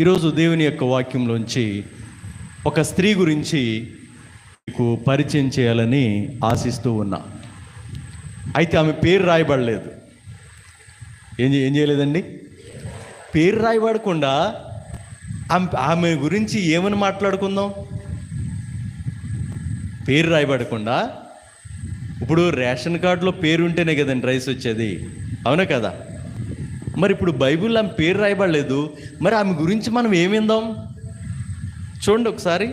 ఈరోజు దేవుని యొక్క వాక్యంలోంచి ఒక స్త్రీ గురించి మీకు పరిచయం చేయాలని ఆశిస్తూ ఉన్నా. అయితే ఆమె పేరు రాయబడలేదు. ఏం ఏం చేయలేదండి? పేరు రాయబడకుండా ఆమె ఆమె గురించి ఏమని మాట్లాడుకుందాం? పేరు రాయబడకుండా ఇప్పుడు రేషన్ కార్డులో పేరు ఉంటేనే కదండి రైస్ వచ్చేది. అవునా కదా? మరి ఇప్పుడు బైబిల్ ఆమె పేరు రాయబడలేదు. మరి ఆమె గురించి మనం ఏమిందాం చూడండి ఒకసారి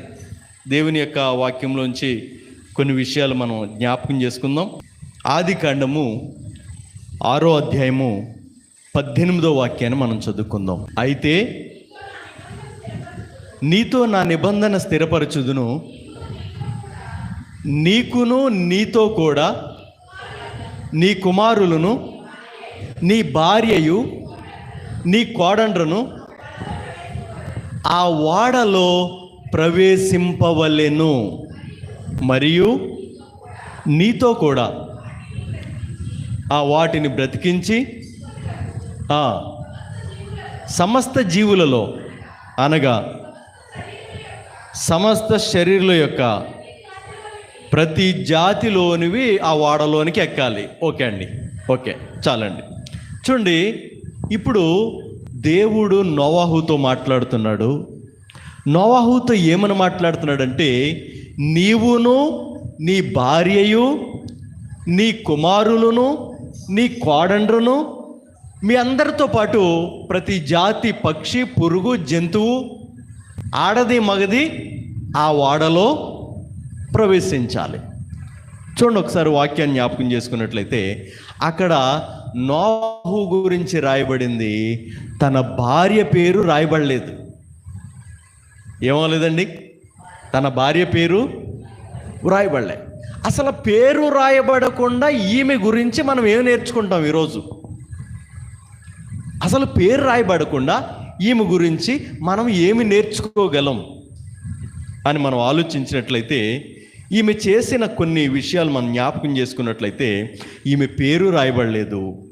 దేవుని యొక్క వాక్యంలోంచి కొన్ని విషయాలు మనం జ్ఞాపకం చేసుకుందాం. ఆది కాండము ఆరో అధ్యాయము పద్దెనిమిదో వాక్యాన్ని మనం చదువుకుందాం. అయితే నీతో నా నిబంధన స్థిరపరచుదును. నీకును నీతో కూడా నీ కుమారులను నీ భార్యయు నీ కోడండ్రను ఆ వాడలో ప్రవేశింపవలెను. మరియు నీతో కూడా ఆ వాటిని బ్రతికించి ఆ సమస్త జీవులలో అనగా సమస్త శరీరుల యొక్క ప్రతి జాతిలోనివి ఆ వాడలోనికి ఎక్కాలి. ఓకే అండి. ఓకే. చాలండి. చూడండి ఇప్పుడు దేవుడు నోవాహుతో మాట్లాడుతున్నాడు. నోవాహుతో ఏమని మాట్లాడుతున్నాడంటే నీవును నీ భార్యయు నీ కుమారులను నీ కోడండ్రును మీ అందరితో పాటు ప్రతి జాతి పక్షి పురుగు జంతువు ఆడది మగది ఆ వాడలో ప్రవేశించాలి. చూడండి ఒకసారి వాక్యాన్ని జ్ఞాపకం చేసుకున్నట్లయితే అక్కడ నోహు గురించి రాయబడింది. తన భార్య పేరు రాయబడలేదు. ఏమవలేదండి తన భార్య పేరు రాయబడలే. అసలు పేరు రాయబడకుండా ఈమె గురించి మనం ఏం నేర్చుకుంటాం ఈరోజు? అసలు పేరు రాయబడకుండా ఈమె గురించి మనం ఏమి నేర్చుకోగలం? అని మనం ఆలోచించినట్లయితే ఈమె చేసిన కొన్ని విషయాలు మనం జ్ఞాపకం చేసుకున్నట్లయితే ఈమె పేరు రాయబడలేదు.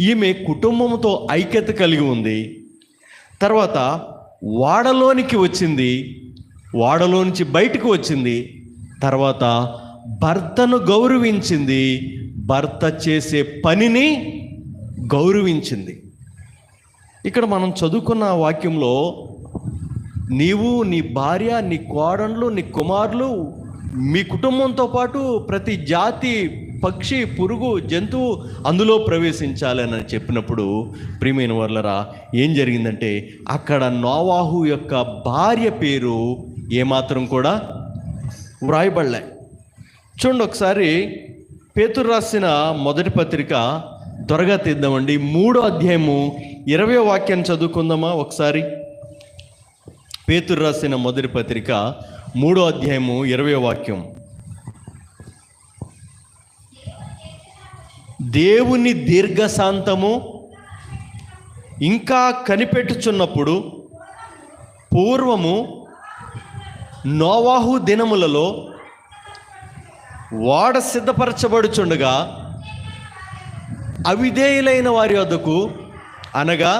ఈమె కుటుంబంతో ఐక్యత కలిగి ఉంది. తర్వాత వాడలోనికి వచ్చింది. వాడలో నుంచి బయటకు వచ్చింది. తర్వాత భర్తను గౌరవించింది. భర్త చేసే పనిని గౌరవించింది. ఇక్కడ మనం చదువుకున్న వాక్యంలో నీవు నీ భార్య నీ కోడళ్ళు నీ కుమారులు మీ కుటుంబంతో పాటు ప్రతి జాతి పక్షి పురుగు జంతువు అందులో ప్రవేశించాలని చెప్పినప్పుడు ప్రియమైన వర్లరా ఏం జరిగిందంటే అక్కడ నోవాహు యొక్క భార్య పేరు ఏమాత్రం కూడా వ్రాయబడలే. చూడండి ఒకసారి పేతురు రాసిన మొదటి పత్రిక త్వరగా తీద్దామండి. మూడో అధ్యాయము ఇరవై వాక్యాన్ని చదువుకుందామా ఒకసారి? పేతురు రాసిన మొదటి పత్రిక మూడో అధ్యాయము ఇరవై వాక్యం. దేవుని దీర్ఘశాంతము ఇంకా కనిపెట్టుచున్నప్పుడు పూర్వము నోవాహు దినములలో వాడ సిద్ధపరచబడుచుండగా అవిధేయులైన వారి వద్దకు అనగా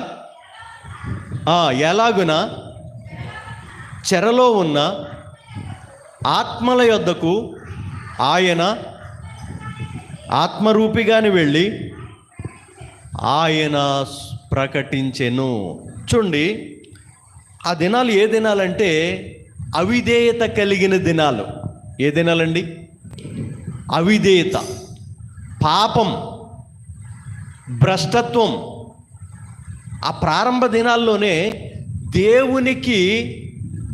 ఆ, ఎలాగున చెరలో ఉన్న ఆత్మల యొద్దకు ఆయన ఆత్మరూపిగాని వెళ్ళి ఆయన ప్రకటించెను. చూడండి ఆ దినాలు ఏ దినాలంటే అవిధేయత కలిగిన దినాలు. ఏ దినాలండి? అవిధేయత. పాపం భ్రష్టత్వం. ఆ ప్రారంభ దినాల్లోనే దేవునికి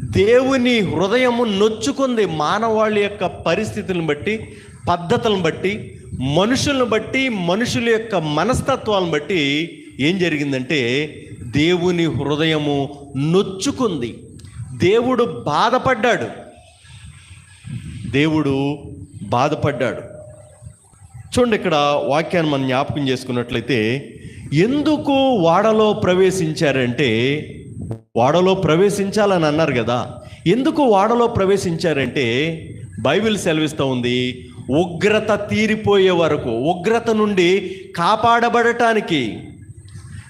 దేవుని హృదయము నొచ్చుకుంది మానవాళి యొక్క పరిస్థితులను బట్టి పద్ధతులను బట్టి మనుషులను బట్టి మనుషుల యొక్క మనస్తత్వాలను బట్టి ఏం జరిగిందంటే దేవుని హృదయము నొచ్చుకుంది. దేవుడు బాధపడ్డాడు. దేవుడు బాధపడ్డాడు. చూడండి ఇక్కడ వాక్యాన్ని మనం జ్ఞాపకం చేసుకున్నట్లయితే ఎందుకు వాడలో ప్రవేశించారంటే వాడలో ప్రవేశించాలని అన్నారు కదా. ఎందుకు వాడలో ప్రవేశించారంటే బైబిల్ సెలవిస్తూ ఉంది ఉగ్రత తీరిపోయే వరకు ఉగ్రత నుండి కాపాడబడటానికి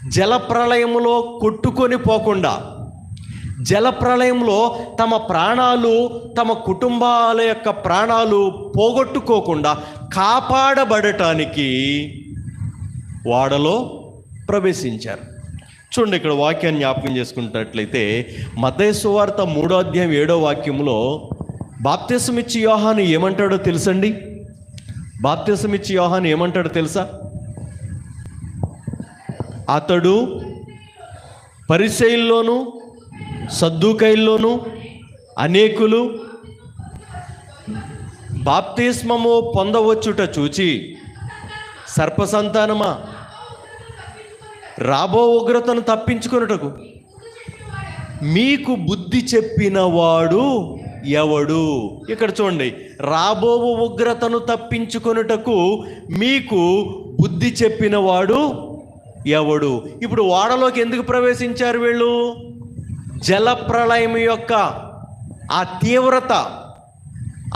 జలప్రలయంలో కొట్టుకొని పోకుండా జలప్రలయంలో తమ ప్రాణాలు తమ కుటుంబాల యొక్క ప్రాణాలు పోగొట్టుకోకుండా కాపాడబడటానికి వాడలో ప్రవేశించారు. చూడండి ఇక్కడ వాక్యాన్ని జ్ఞాపకం చేసుకున్నట్లయితే మతేశ్వార్త మూడో అధ్యాయం ఏడో వాక్యంలో బాప్తిసమిచ్చి యోహాను ఏమంటాడో తెలుసండి? బాప్తిసమిచ్చి యోహాను ఏమంటాడో తెలుసా? అతడు పరిశైల్లోను సద్దుకైల్లోనూ అనేకులు బాప్తిస్మము పొందవచ్చుట చూచి సర్పసంతానమా? రాబో ఉగ్రతను తప్పించుకొనుటకు. మీకు బుద్ధి చెప్పినవాడు ఎవడు? ఇక్కడ చూడండి. రాబో ఉగ్రతను తప్పించుకొనుటకు మీకు బుద్ధి చెప్పిన వాడు ఎవడు? ఇప్పుడు ఓడలోకి ఎందుకు ప్రవేశించారు వీళ్ళు? జలప్రళయం యొక్క ఆ తీవ్రత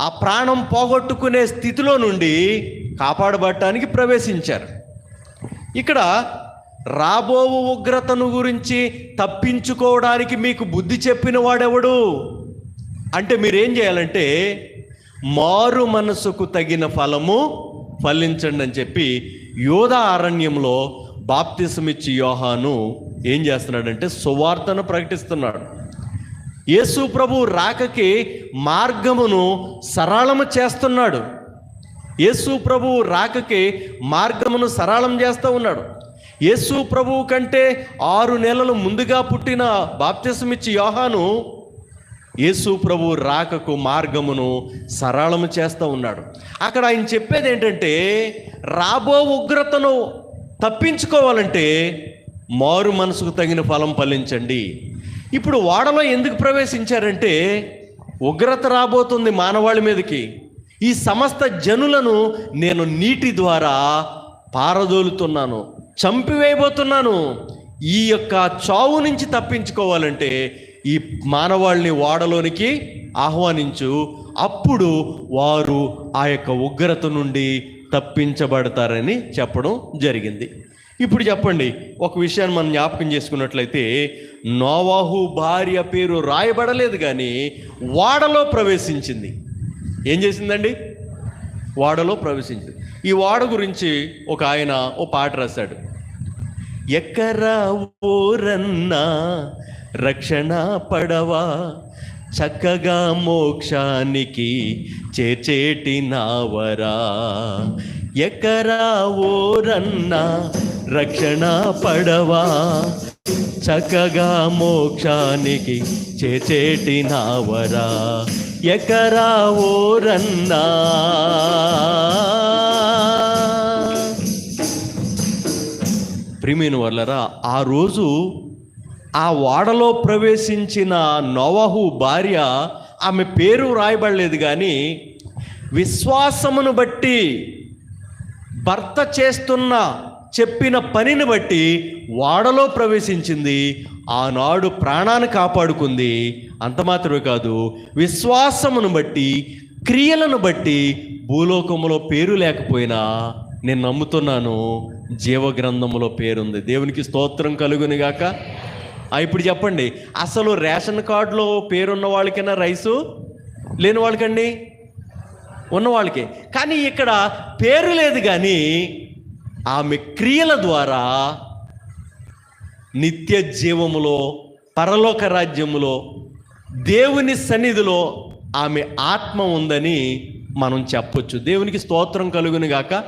ఆ ప్రాణం పోగొట్టుకునే స్థితిలో నుండి కాపాడబట్టడానికి ప్రవేశించారు. ఇక్కడ రాబోవు ఉగ్రతను గురించి తప్పించుకోవడానికి మీకు బుద్ధి చెప్పిన వాడెవడు అంటే మీరేం చేయాలంటే మారు మనసుకు తగిన ఫలము ఫలించండి అని చెప్పి యోధ అరణ్యంలో బాప్తిసమిచ్చి యోహాను ఏం చేస్తున్నాడంటే సువార్తను ప్రకటిస్తున్నాడు. యేసు ప్రభు రాకకి మార్గమును సరళము చేస్తున్నాడు. యేసు ప్రభు రాకకి మార్గమును సరళం చేస్తూ ఉన్నాడు. యేసు ప్రభువు కంటే ఆరు నెలలు ముందుగా పుట్టిన బాప్తిసమిచ్చి యోహాను యేసు ప్రభు రాకకు మార్గమును సరళము చేస్తూ ఉన్నాడు. అక్కడ ఆయన చెప్పేది ఏంటంటే రాబో ఉగ్రతను తప్పించుకోవాలంటే మారు మనసుకు తగిన ఫలం ఫలించండి. ఇప్పుడు వాడలో ఎందుకు ప్రవేశించారంటే ఉగ్రత రాబోతుంది మానవాళి మీదకి. ఈ సమస్త జనులను నేను నీటి ద్వారా పారదోలుతున్నాను చంపివేయబోతున్నాను. ఈ యొక్క చావు నుంచి తప్పించుకోవాలంటే ఈ మానవాళిని వాడలోనికి ఆహ్వానించు. అప్పుడు వారు ఆ యొక్క ఉగ్రత నుండి తప్పించబడతారని చెప్పడం జరిగింది. ఇప్పుడు చెప్పండి ఒక విషయాన్ని మనం జ్ఞాపకం చేసుకున్నట్లయితే నోవాహు భార్య పేరు రాయబడలేదు కానీ వాడలో ప్రవేశించింది. ఏం చేసిందండి? వాడలో ప్రవేశించింది. ఈ వాడ గురించి ఒక ఆయన ఓ పాట రాశాడు. ఎక్కరా ఓరన్నా రక్షణ పడవా. చక్కగా మోక్షానికి చేచేటి నావరా. ఎక్కరా ఓరన్నా రక్షణ పడవా. చక్కగా మోక్షానికి చేచేటి నావరా. ఎకరా ఓరన్నా ప్రిమిన్ వల్లరా ఆ రోజు ఆ ఓడలో ప్రవేశించిన నోవహు భార్య ఆమె పేరు రాయబడలేదు కానీ విశ్వాసమును బట్టి భర్త చేస్తున్న చెప్పిన పనిని బట్టి వాడలో ప్రవేశించింది. ఆనాడు ప్రాణాన్ని కాపాడుకుంది. అంత మాత్రమే కాదు విశ్వాసమును బట్టి క్రియలను బట్టి భూలోకంలో పేరు లేకపోయినా నేను నమ్ముతున్నాను. జీవగ్రంథములో పేరుంది. దేవునికి స్తోత్రం కలుగుని గాక ఇప్పుడు చెప్పండి. అసలు రేషన్ కార్డులో పేరున్న వాళ్ళకైనా రైసు? లేని వాళ్ళకండి? ఉన్న వాళ్ళకి. కానీ ఇక్కడ పేరు లేదు కానీ ఆమె క్రియల ద్వారా నిత్య జీవములో పరలోక రాజ్యములో దేవుని సన్నిధిలో ఆమె ఆత్మ ఉందని మనం చెప్పొచ్చు. దేవునికి స్తోత్రం కలుగునుగాక.